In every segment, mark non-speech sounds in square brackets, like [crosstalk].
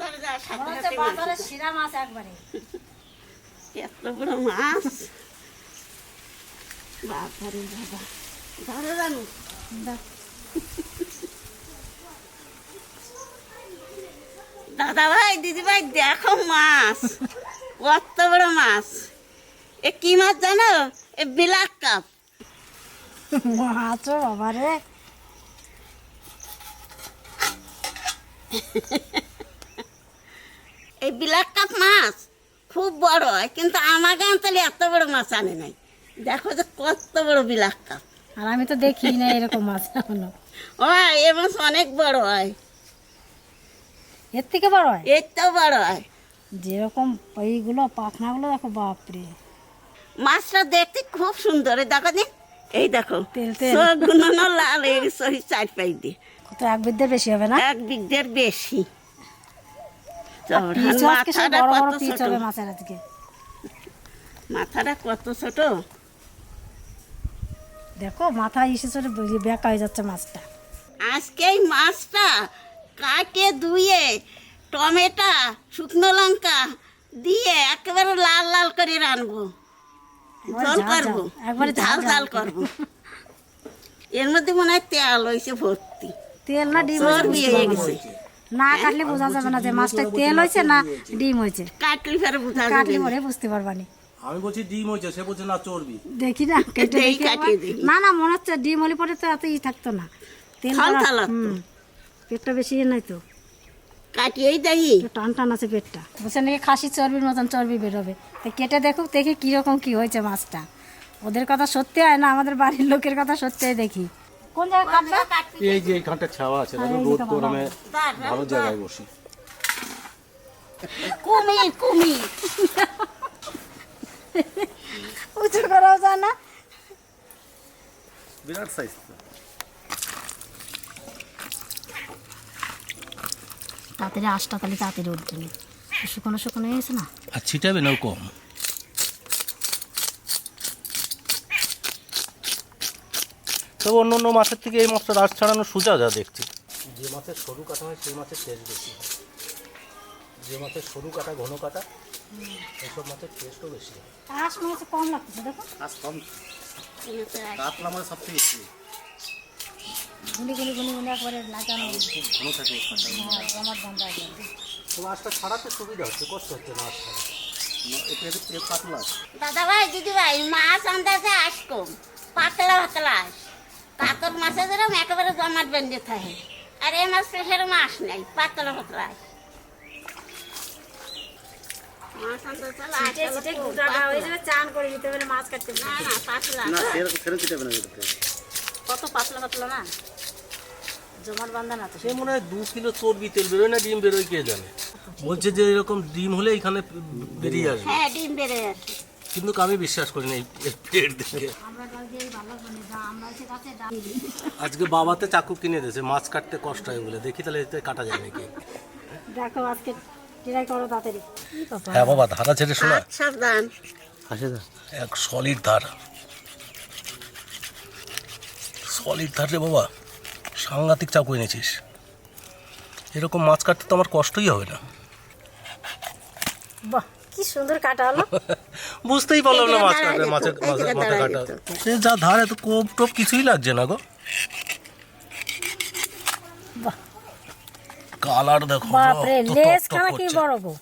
বাজারে যাওয়ার সাথে সাথে বাজারে শিরা মাছ একবারে। এত বড় মাছ। বাবারে বাবা। ধরো রানু। দাদা ভাই দিদি ভাই দেখো মাছ। কত বড় মাছ। এ কি মাছ জানো? এ বিলাক কাপ। মাছও বাবারে। এই বিলাক কাপ মাছ খুব বড় হয় কিন্তু আমাকে অঞ্চলে এত বড় মাছ আনে নাই। দেখো যে কত বড় বিলাক কাপ আর আমি তো দেখি না এরকম মাছ এখনও। ও এ মাছ অনেক বড় হয়। এর থেকে বড় হয়? এর তো বড় হয়। যেরকম এইগুলো পাখনাগুলো দেখো বাপরে। মাছটা দেখতে খুব সুন্দর। এই দেখো দিন এই দেখো। চোখগুলো না লাল এই চার পাই দিয়ে কত এক বিদ্যে বেশি হবে না? এক বিঘের বেশি। সব মাথাটা কত ছোট। ছোট? দেখো মাথা এসে চলে বেঁকা হয়ে যাচ্ছে মাছটা। আজকে মাছটা কাটে ধুয়ে টমেটো শুকনো লঙ্কা দিয়ে একেবারে লাল লাল করে রানবো। ঝাল, করব। একবারে ঝাল ঝাল করব। এর মধ্যে মনে হয় তেল হয়েছে ভর্তি। তেল না ডিম হয়ে গেছে না কাটলে বোঝা যাবে না যে মাছটা তেল হয়েছে না ডিম হয়েছে। কাটলি ফেরে বুঝা যাবে। কাটলে পরে বুঝতে পারবা নি। আমি বলছি ডিম হয়েছে সে বলছে না চর্বি। দেখি না [laughs] কেটে। না না মনে হচ্ছে ডিম হলে পরে তো এত ই থাকতো না। তেল। পেটটা বেশি ইয়ে নাই তো। কাটিয়েই দেখি। একটু টান টান আছে পেটটা। বলছে নাকি খাসি চর্বির মতন চর্বি বেরোবে। তো কেটে দেখুক দেখি কীরকম কি হয়েছে মাছটা। ওদের কথা সত্যি হয় না আমাদের বাড়ির লোকের কথা সত্যি দেখি। কোন জায়গায় কাটবে? এই যে এইখানটা ছাওয়া আছে দেখো রোদ গরমে ভালো জায়গায় বসি। কুমির কুমির। উঁচু করাও যায় না। বিরাট সাইজ তাড়াতাড়ি আশটা তাহলে তাড়াতাড়ি উঠবে না শুকনো শুকনো হয়ে গেছে না? আর ছিটাবে নাও কম। তবে অন্য অন্য মাছের থেকে এই মাছটা রাস ছাড়ানো সোজা যা দেখছি। যে মাছের সরু কাটা হয় সেই মাছের টেস্ট বেশি হয়। যে মাছের সরু কাটা ঘন কাটা এইসব মাছের টেস্টও বেশি হয়। আশ হচ্ছে কম লাগতেছে দেখো। আজ কম। কাতলা মাছ সব থেকে বেশি। গুলি গুলি গুলি গুলি একবারে লাগানো ঘন থাকে হ্যাঁ, জমাট বান্ধা তো মাছটা ছাড়াতে সুবিধা হচ্ছে কষ্ট হচ্ছে মাছ ছাড়া এটা হচ্ছে পাতলা। দাদা ভাই দিদি ভাই মাছ আন্দাজে আস কম পাতলা পাতলা আস কাতর মাছে যেরকম একেবারে জমাট বেঁধে থাকে। আর এই মাছ সেরকম আস নাই পাতলা পাতলা মাছ হয়ে মাছ কত না? বান্ধা না সে মনে হয় দু কিলো চর্বি তেল বেরোয় না ডিম বেরোয় কে জানে? বলছে যে এরকম ডিম হলে এখানে বেরিয়ে আসবে। হ্যাঁ ডিম বেড়ে আছে কিন্তু আমি বিশ্বাস করি না পেট দেখে। আজকে বাবাতে চাকু কিনে দিয়েছে মাছ কাটতে কষ্ট হয় বলে। দেখি তাহলে এতে কাটা যায় নাকি? দেখো আজকে ট্রাই করো তাড়াতাড়ি। হ্যাঁ বাবা ধারা ছেড়ে শোনা। এক সলিড ধার। সলিড ধার রে বাবা সাংঘাতিক চাকু এনেছিস। এরকম মাছ কাটতে তো আমার কষ্টই হবে না। বাহ। কি সুন্দর কাটা হলো। [laughs] বুঝতেই পারলাম না মাছ দাঁড়ায় মাছের মাথা কাটা। সে যা ধারে তো কোপ টোপ কিছুই লাগছে না গো। বাহ। কালার দেখো রক্ত টক লেস টক কি বড় গো।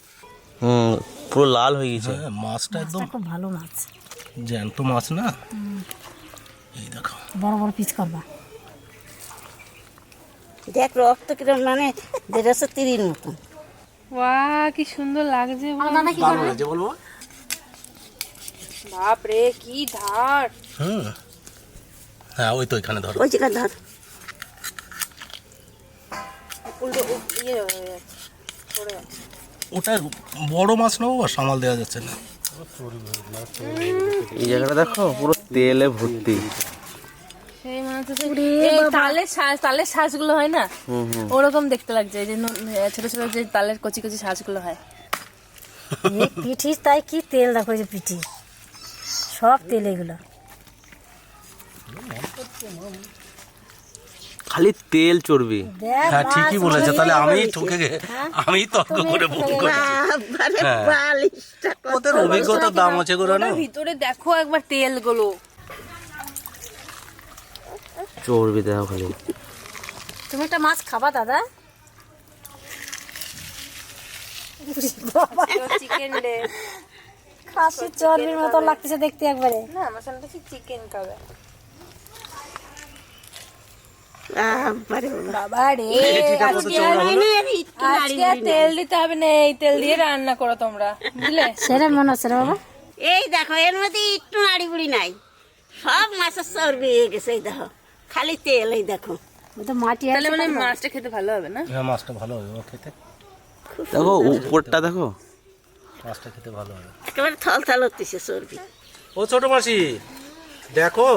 হুম পুরো লাল হয়ে গেছে। হ্যাঁ মাছটা একদম খুব ভালো মাছ। জ্যান্ত মাছ না? এই দেখো। বড় বড় পিস করবা। দেখ রক্ত কিরম মানে দেড়শো তিরির মতন। ওয়া কি সুন্দর লাগছে দাদা কি করবে? লাগছে বলব বাপ রে কি ধার। হুম। হ্যাঁ ওই তো এখানে ধরো। ওই জায়গা ধর। উল্টো ইয়ে হয়ে যাচ্ছে পড়ে যাচ্ছে। ওটা বড় মাছ না বাবা সামাল দেওয়া যাচ্ছে না? এই জায়গাটা দেখো পুরো তেলে ভর্তি। সেই মনে হচ্ছে এই তালের শ্বাস তালের শ্বাসগুলো হয় না? ওরকম দেখতে লাগছে যে ছোট ছোট যে তালের কচি কচি শ্বাসগুলো হয়। এই পিঠি তাই কি তেল দেখো যে পিঠি। সব তেল এগুলো। খালি তেল চর্বি। হ্যাঁ ঠিকই বলেছে তাহলে আমি ঠকে গে হ্যাঁ? আমি তর্ক করে ভুল করেছি। বাবারে হ্যাঁ। ওদের অভিজ্ঞতার দাম আছে করে না ভিতরে দেখো একবার তেলগুলো। চর্বি দেখো খালি। তুমি একটা মাছ খাবা দাদা। চিকেন লে খাসির চর্বির মতো লাগতেছে দেখতে একবারে। না আমার সামনে চিকেন খাবে। তেল দিতে হবে না এই তেল দিয়ে রান্না করো তোমরা বুঝলে? সেরে মনে হচ্ছে রে বাবা। এই দেখো এর মধ্যে একটু নাড়ি বুড়ি নাই। সব মাছের চর্বি হয়ে গেছে এই দেখো। খালি তেল এই দেখো তো মাটি তাহলে মানে মাছটা খেতে ভালো হবে না? হ্যাঁ মাছটা ভালো হবে ও খেতে। দেখো উপরটা দেখো। মাছটা খেতে ভালো হবে। একেবারে থল থল হতেছে চর্বি। ও ছোট মাসি দেখো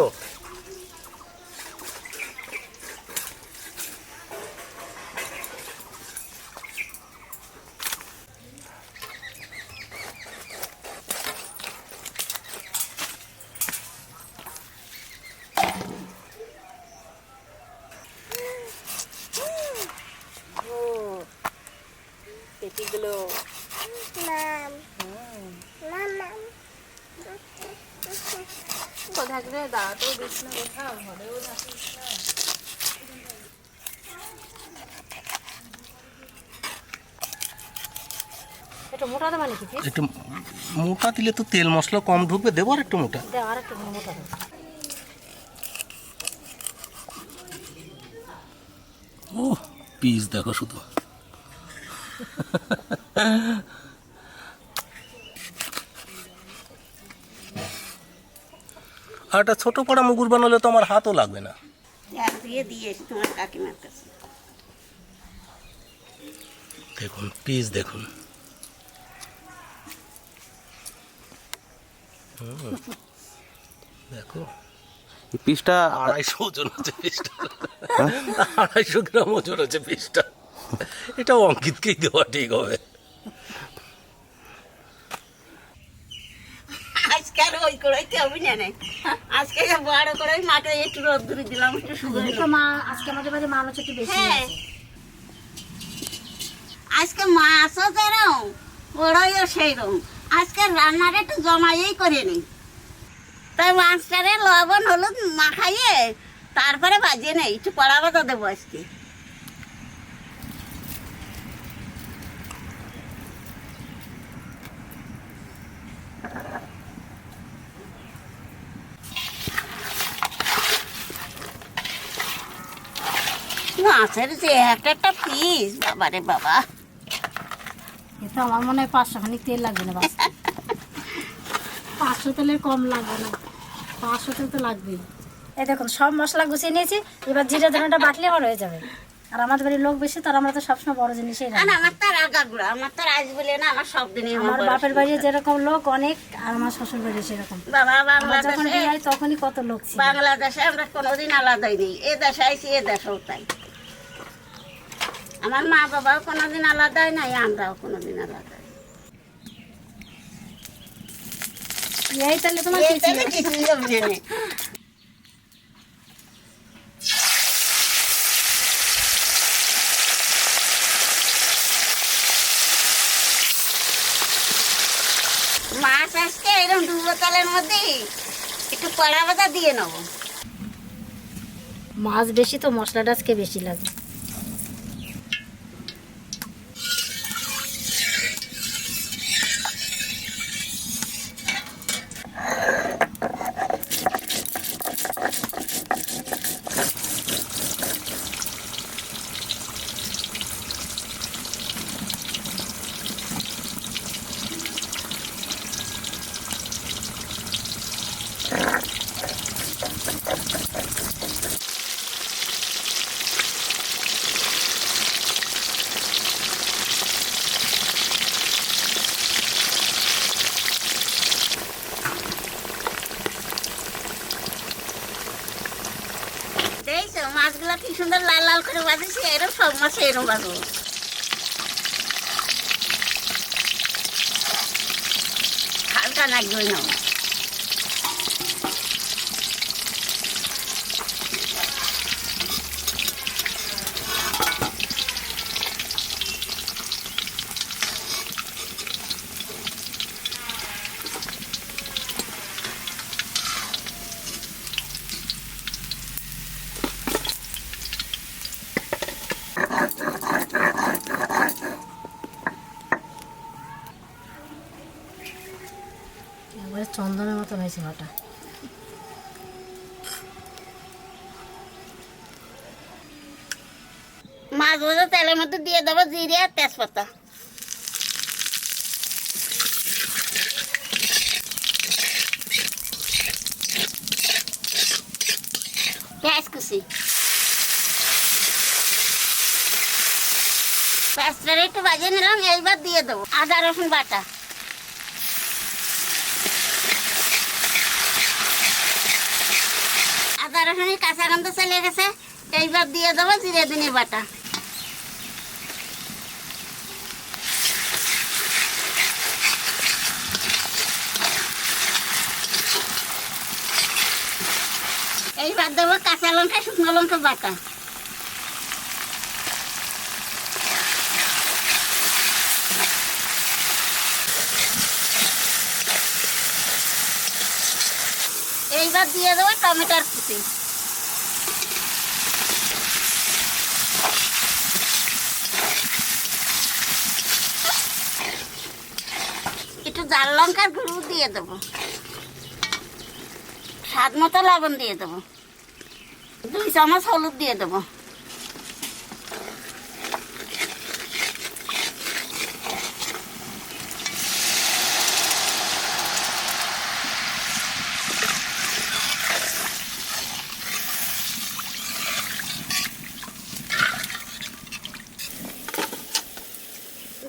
কোথা দাঁড়াতেও দিস না কোথাও ঘরেও থাকিস না। একটু মোটা দেবা নাকি একটু মোটা দিলে তো তেল মশলা কম ঢুকবে দেবো আর একটু মোটা। আর একটু মোটা দেবো। ও পিস দেখো শুধু। আর একটা ছোট পাড়া মুগুর বানালে তো আমার হাতও লাগবে না। কাছে। দেখুন পিস দেখুন। দেখো। পিসটা আড়াইশো ওজন আছে পিসটা আড়াইশো গ্রাম ওজন আছে পিসটা এটা অঙ্কিতকেই দেওয়া ঠিক হবে। আজকে আর ওই কড়াইতে হবে না নাই। আজকে বড় কড়াই মাঠে একটু দিলাম একটু তো মা আজকে আমাদের বাড়ি মানুষ একটু বেশি হ্যাঁ। আজকে মাছও যেরম বড়ইও সেইরকম আজকে রান্নার একটু জমাইয়েই করে নি তাই মাছটারে লবণ হলুদ মাখাইয়ে তারপরে বাজিয়ে নেই। একটু পড়া বাতা দেবো আজকে। মাছের যে একটা একটা পিস বাবারে বাবা। এ তো আমার মনে হয় পাঁচশো খানিক তেল লাগবে না [laughs] পাঁচশো তেলের কম লাগবে না। পাঁচশো তেল তো লাগবেই। এই দেখুন সব মশলা গুছিয়ে নিয়েছি এবার জিরা ধনেটা বাটলে আমার হয়ে যাবে। আর আমাদের বাড়ির লোক বেশি তো আর আমরা তো সবসময় বড় জিনিসই আর আমার তার আগা আমার তার আজ বলে না আমার সব দিনই আমার বাপের বাড়ি যেরকম লোক অনেক আর আমার শ্বশুর বাড়ি সেরকম। বাবা আমার যখন বাংলাদেশে বিয়ে হয় তখনই কত লোক ছিল। বাংলাদেশে আমরা কোনোদিন আলাদাই নেই। এ দেশে আইছি এ দেশেও তাই। আমার মা বাবাও কোনোদিন আলাদাই নাই আমরাও কোনোদিন আলাদাই। এই তাহলে তোমার না। মাছ আজকে এরকম দু বোতলের মধ্যে একটু কড়া বাতা দিয়ে নেব। মাছ বেশি তো মশলাটা আজকে বেশি লাগে দেখছ মাছগুলো কি সুন্দর লাল লাল করে বাজেছি এরকম সব মাছ এরকম বাজবো হালকা না একবারে চন্দনের মতন হয়েছে ভাটা মাছ ভাজা তেলের মধ্যে দিয়ে দেবো জিরে আর তেজপাতা পেঁয়াজ কুচি পেঁয়াজটা একটু বাজিয়ে নিলাম এইবার দিয়ে দেবো আদা রসুন বাটা আদা রসুনের কাঁচা গন্ধ চলে গেছে, এইবার দিয়ে দেবো জিরে দিনে বাটা। এইবার দেবো কাঁচা লঙ্কা, শুকনো লঙ্কা বাটা। এইবার দিয়ে দেবো টমেটোর কুচি। জাল লঙ্কার গুঁড়ো দিয়ে দেবো। স্বাদ মতো লবণ দিয়ে দেবো। দুই চামচ হলুদ দিয়ে দেবো।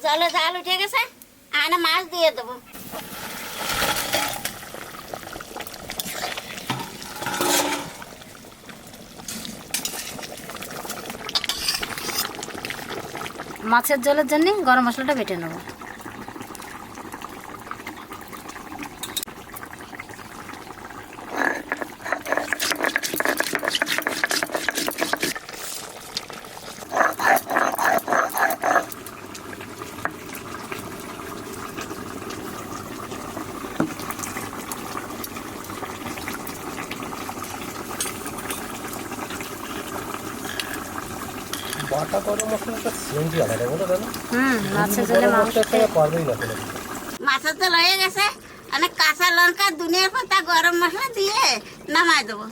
জলে জাল উঠে গেছে আয়না মাছ দিয়ে দেবো। মাছের জলের জন্য গরম মশলাটা বেটে নেব বাটা গরম মশলাটা সেন্টই আলাদা বলো দাদা হুম মাছের জলে মাংস মাছের তেল হয়ে গেছে। অনেক কাঁচা লঙ্কা দুনিয়ার পাতা গরম মশলা দিয়ে নামাই দেবো।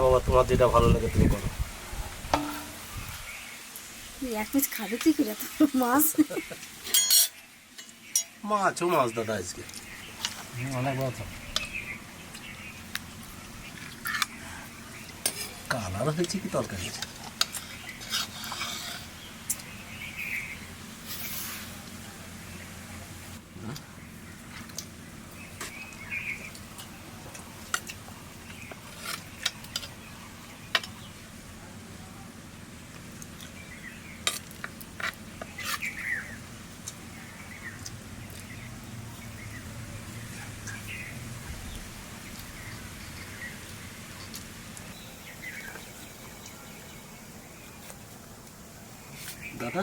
হ্যাঁ বাবা তোমার যেটা ভালো লাগে তুমি করো। এক পিস খাবে কি করে মাছ? মাছও মাছ দাদা আজকে। অনেক বড় কালার হয়েছে কি তরকারি দাদা?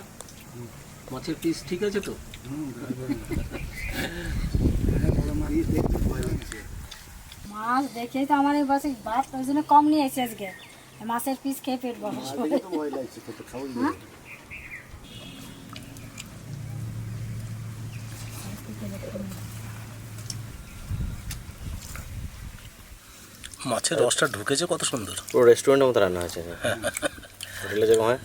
মাছের পিস ঠিক আছে তো? মাছ দেখেই তো আমার এই বসে ভাত ওই জন্য কম নিয়ে এসেছি আজকে। মাছের পিস খেয়ে পেট বসে হ্যাঁ? মাছের রসটা ঢুকেছে কত সুন্দর। পুরো রেস্টুরেন্টের মতো রান্না হয়েছে। [laughs] হোটেলে যেরকম হয়।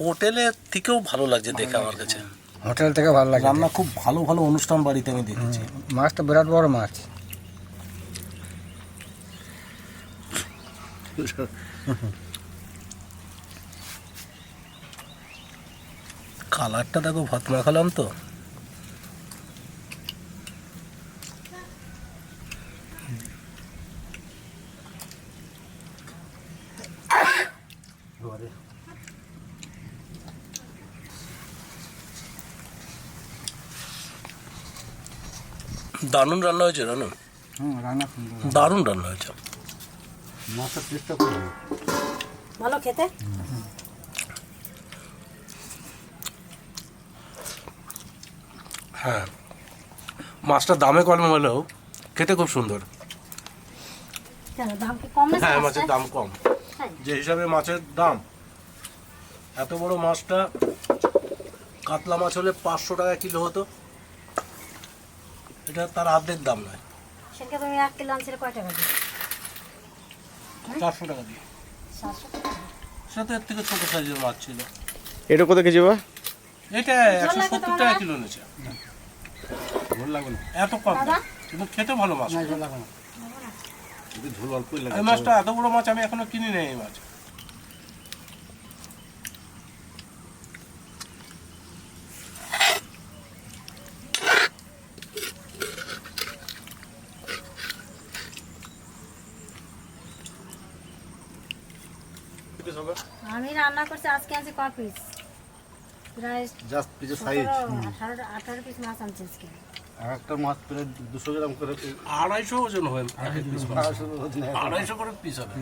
হোটেলের থেকেও ভালো লাগছে দেখে আমার কাছে। হোটেল থেকে ভালো লাগে। রান্না খুব ভালো ভালো অনুষ্ঠান বাড়িতে আমি দেখেছি। মাছটা বিরাট বড় মাছ। কালারটা দেখো ভাত না মাখালাম তো। এবারে দারুণ রান্না হয়েছে রানু? রান্না দারুণ রান্না হয়েছে। মাছের চেষ্টা করব ভালো। খেতে? হ্যাঁ। মাছটা দামে কম হলেও খেতে খুব সুন্দর। কেন দাম কি কম হ্যাঁ মাছের দাম কম। যে হিসাবে মাছের দাম এত বড় মাছটা কাতলা মাছ হলে পাঁচশো টাকা কিলো হতো। এটা তার অর্ধেক দাম নয়। সেটা তুমি এক কিলো আনছিলে কয় টাকা দিয়ে? চারশো টাকা দিয়ে। সাতশো সেটা তো এর থেকে ছোট সাইজের মাছ ছিল। এটা কত কেজি বা? এটা একশো সত্তর? টাকা কিলো নিয়েছে ভুল লাগবে না। এত কম কিন্তু খেতে ভালো মাছ। ঝোল লাগবে না। ঝোল অল্পই লাগে এই মাছটা এত বড় মাছ আমি এখনও কিনি নাই এই মাছ। আমি রান্না করছি আজকে আনছি ক পিস প্রায় জাস্ট পিসের সাইজ পিস মাছ আনছি আজকে একটা মাছ প্রায় দুশো গ্রাম করে। আড়াইশো ওজন হয়। আড়াইশো করে পিস হবে